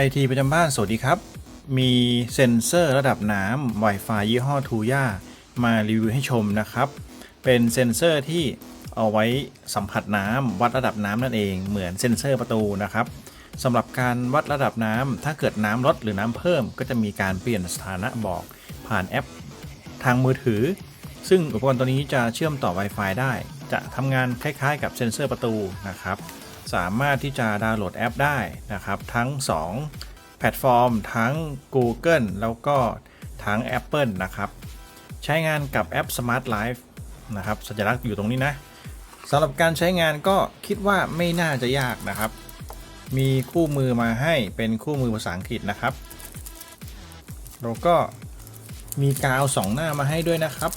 ไอทีประจำบ้าน สวัสดีครับ มีเซ็นเซอร์ระดับน้ำ Wi-Fi ยี่ห้อทูย่ามารีวิวให้ชมนะครับ เป็นเซ็นเซอร์ที่เอาไว้สัมผัสน้ำวัดระดับน้ำนั่นเอง เหมือนเซ็นเซอร์ประตูนะครับสำหรับการวัดระดับน้ำถ้าเกิดน้ำลดหรือน้ำเพิ่ม ก็จะมีการเปลี่ยนสถานะบอกผ่านแอป ทางมือถือ ซึ่งอุปกรณ์ตัวนี้จะเชื่อมต่อ Wi-Fi ได้ จะทำงานคล้ายๆ กับเซ็นเซอร์ประตูนะครับ สามารถที่จะดาวน์โหลดแอปได้นะครับ ทั้ง 2 แพลตฟอร์ม ทั้ง Google แล้วก็ทั้ง Apple นะครับ ใช้งานกับแอป Smart Life นะครับสัญลักษณ์อยู่ตรงนี้นะสำหรับการใช้งานก็คิดว่าไม่น่าจะยากนะครับ มีคู่มือมาให้เป็นคู่มือภาษาอังกฤษนะครับ แล้วก็มีกาวสองหน้ามาให้ด้วยนะครับ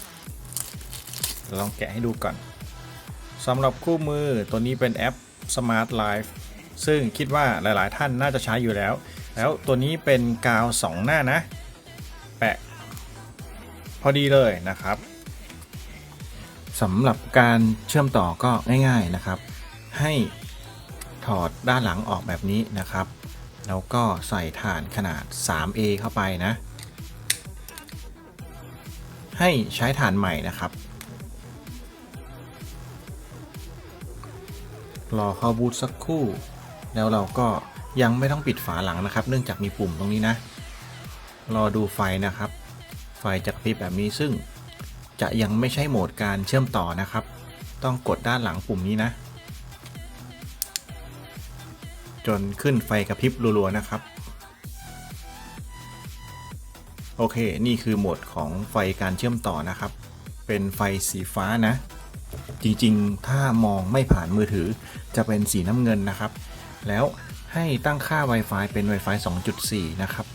ลองแกะให้ดูก่อนสำหรับคู่มือตัวนี้เป็นแอป Smart Life ซึ่งคิดว่าหลาย ๆ ท่านน่าจะใช้อยู่แล้ว แล้วตัวนี้เป็นกาว 2 หน้านะ แปะ พอดีเลยนะครับสำหรับการเชื่อมต่อก็ง่าย ๆ นะครับ ให้ถอดด้านหลังออกแบบนี้นะครับ แล้วก็ใส่ฐานขนาด 3A เข้าไปนะ ให้ใช้ฐานใหม่นะครับ รอเข้าบูตสักครู่ แล้วเราก็ยังไม่ต้องปิดฝาหลังนะครับ เนื่องจากมีปุ่มตรงนี้นะ รอดูไฟนะครับ ไฟจะกระพริบแบบนี้ซึ่งจะยังไม่ใช่โหมดการเชื่อมต่อนะครับ ต้องกดด้านหลังปุ่มนี้นะ จนขึ้นไฟกระพริบรัวๆนะครับ โอเค นี่คือโหมดของไฟการเชื่อมต่อนะครับ เป็นไฟสีฟ้านะ จริงๆ ถ้ามองไม่ผ่านมือถือจะเป็นสีน้ำเงินนะครับ แล้วให้ตั้งค่า Wi-Fi เป็น Wi-Fi 2.4 นะครับ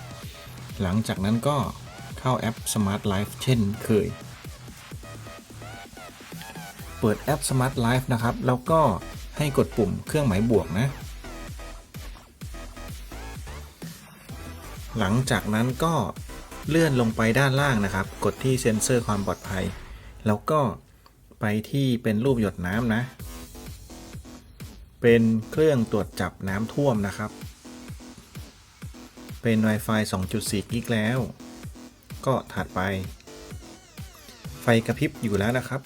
หลังจากนั้นก็เข้าแอป Smart Life เช่นเคย เปิดแอป Smart Life นะครับ แล้วก็ให้กดปุ่มเครื่องหมายบวกนะ หลังจากนั้นก็เลื่อนลงไปด้านล่างนะครับ กดที่เซ็นเซอร์ความปลอดภัย แล้วก็ ไปที่เป็นรูปหยดน้ำนะ เป็นเครื่องตรวจจับน้ำท่วมนะครับ เป็น Wi-Fi 2.4 กิกแล้ว ก็ถัดไป ไฟกระพริบอยู่แล้วนะครับ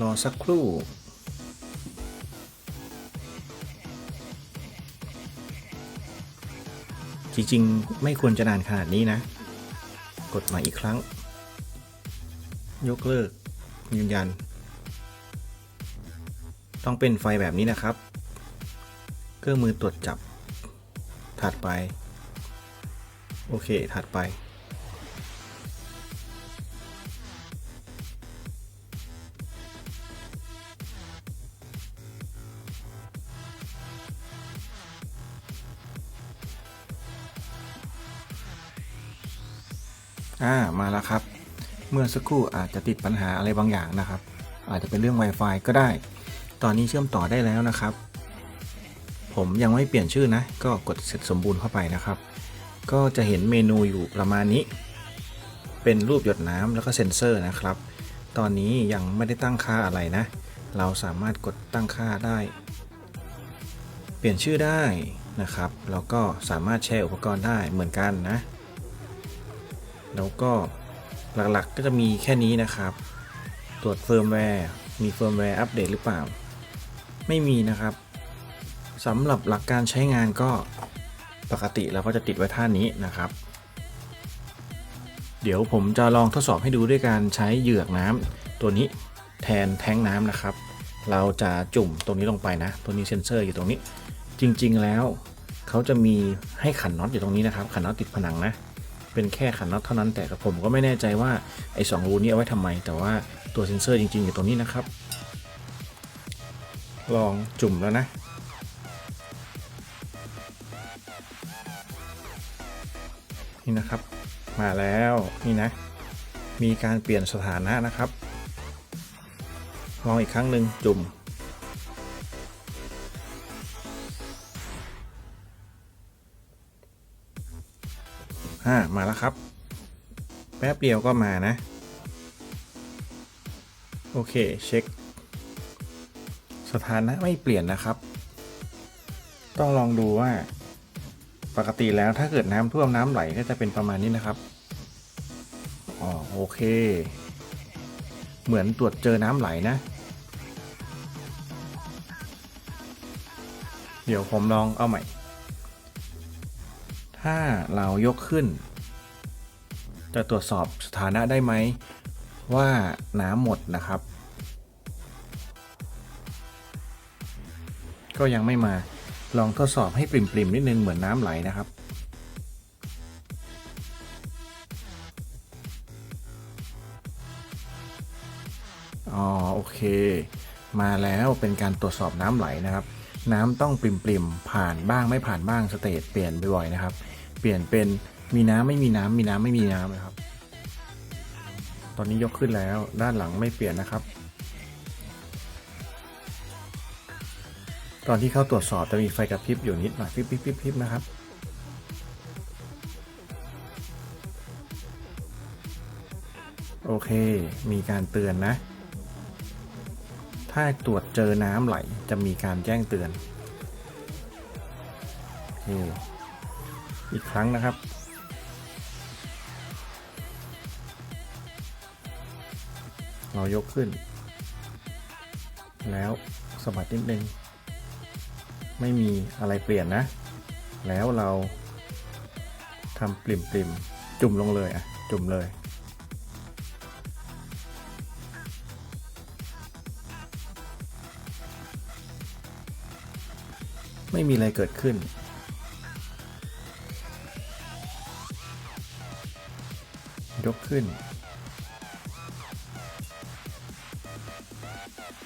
รอสักครู่จริงๆ ไม่ควรจะนานขนาดนี้นะ กดใหม่อีกครั้ง ยกเลิก ยืนยัน ต้องเป็นไฟแบบนี้นะครับ เครื่องมือตรวจจับ ถัดไป โอเค ถัดไป อ่า มาแล้วครับ เมื่อสักครู่อาจจะติดปัญหาอะไรบางอย่างนะครับ อาจจะเป็นเรื่อง Wi-Fi ก็ได้ ตอนนี้เชื่อมต่อได้แล้วนะครับ ผมยังไม่เปลี่ยนชื่อนะ ก็กดเสร็จสมบูรณ์เข้าไปนะครับ ก็จะเห็นเมนูอยู่ประมาณนี้ เป็นรูปหยดน้ำแล้วก็เซ็นเซอร์นะครับ ตอนนี้ยังไม่ได้ตั้งค่าอะไรนะ เราสามารถกดตั้งค่าได้ เปลี่ยนชื่อได้นะครับ แล้วก็สามารถแชร์อุปกรณ์ได้เหมือนกันนะ แล้วก็ หลักๆก็จะมีแค่นี้นะครับ ตรวจเฟิร์มแวร์มีเฟิร์มแวร์อัปเดตหรือเปล่า ไม่มีนะครับสำหรับหลักการใช้งานก็ปกติเราก็จะติดไว้ท่านี้นะครับ เดี๋ยวผมจะลองทดสอบให้ดูด้วยการใช้เหยือกน้ำตัวนี้แทนแท้งน้ำนะครับ เราจะจุ่มตรงนี้ลงไปนะ ตัวนี้เซ็นเซอร์อยู่ตรงนี้ จริงๆแล้วเขาจะมีให้ขันน็อตอยู่ตรงนี้นะครับ ขันน็อตติดผนังนะ เป็นแค่ขันน็อตเท่านั้นแต่กับผมก็ไม่แน่ใจว่าไอ้สองรูนี้เอาไว้ทำไม แต่ว่าตัวเซ็นเซอร์จริง ๆ อยู่ตรงนี้นะครับ ลองจุ่มแล้วนะ นี่นะครับ มาแล้วนี่นะ มีการเปลี่ยนสถานะนะครับ ลองอีกครั้งหนึ่งจุ่ม อ่ามาแล้วครับ แป๊บเดียวก็มานะ โอเค เช็ค สถานะไม่เปลี่ยนนะครับ ต้องลองดูว่า ปกติแล้วถ้าเกิดน้ำท่วมน้ำไหลก็จะเป็นประมาณนี้นะครับอ๋อโอเค เหมือนตรวจเจอน้ำไหลนะ เดี๋ยวผมลองเอาใหม่ ถ้าเรายกขึ้น จะตรวจสอบสถานะได้ไหม ว่าน้ำหมดนะครับ ก็ยังไม่มาลองทดสอบให้ปริ่มๆนิดนึงเหมือนน้ำไหลนะครับอ๋อโอเค มาแล้วเป็นการตรวจสอบน้ำไหลนะครับ น้ำต้องปริมๆผ่านบ้างไม่ผ่านบ้างสเตจเปลี่ยนบ่อยๆนะครับ เปลี่ยนเป็นมีน้ำไม่มีน้ำมีน้ำไม่มีน้ำนะครับ ตอนนี้ยกขึ้นแล้วด้านหลังไม่เปลี่ยนนะครับ ตอนที่เข้าตรวจสอบจะมีไฟกระพริบอยู่นิดหน่อยพริบพริบพริบพริบนะครับโอเค มีการเตือนนะ ถ้าตรวจเจอน้ำไหลจะมีการแจ้งเตือนอีกครั้งนะครับ เรายกขึ้น แล้วสะบัดนิดนึง ไม่มีอะไรเปลี่ยนนะ แล้วเราทำปริมปริมๆ จุ่มลงเลยอะ จุ่มเลย ไม่มีอะไรเกิดขึ้น ยกขึ้น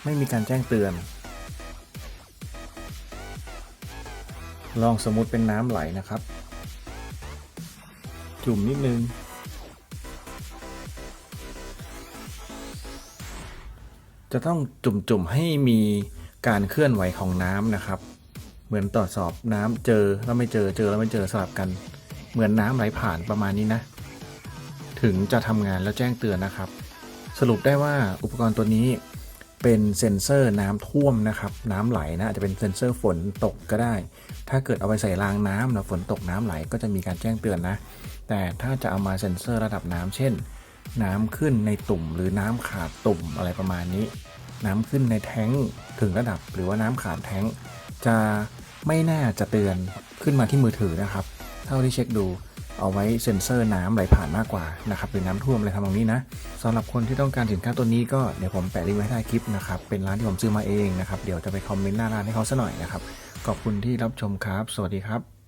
ไม่มีการแจ้งเตือน ลองสมมติเป็นน้ำไหลนะครับ จุ่มนิดนึง จะต้องจุ่มๆให้มีการเคลื่อนไหวของน้ำนะครับ เหมือนตรวจสอบน้ำเจอแล้วไม่เจอเจอแล้วไม่เจอสลับกัน เหมือนน้ำไหลผ่านประมาณนี้นะ ถึงจะทำงานแล้วแจ้งเตือนนะครับ สรุปได้ว่าอุปกรณ์ตัวนี้เป็นเซ็นเซอร์น้ำท่วมนะครับ น้ำไหลนะอาจจะเป็นเซ็นเซอร์ฝนตกก็ได้ ถ้าเกิดเอาไปใส่รางน้ำแล้วฝนตกน้ำไหลก็จะมีการแจ้งเตือนนะ แต่ถ้าจะเอามาเซ็นเซอร์ระดับน้ำเช่น น้ำขึ้นในตุ่ม หรือน้ำขาดตุ่มอะไรประมาณนี้ น้ำขึ้นในแท้งถึงระดับ หรือว่าน้ำขาดแท้ง จะไม่น่าจะเตือนขึ้นมาที่มือถือนะครับ เท่าที่เช็คดูเอาไว้เซ็นเซอร์น้ำไหลผ่านมากกว่านะครับหรือน้ำท่วมอะไรทำนองนี้นะสำหรับคนที่ต้องการสินค้าตัวนี้ก็เดี๋ยวผมแปะลิงก์ไว้ใต้คลิปนะครับ เป็นร้านที่ผมซื้อมาเองนะครับ เดี๋ยวจะไปคอมเมนต์หน้าร้านให้เขาซะหน่อยนะครับ ขอบคุณที่รับชมครับ สวัสดีครับ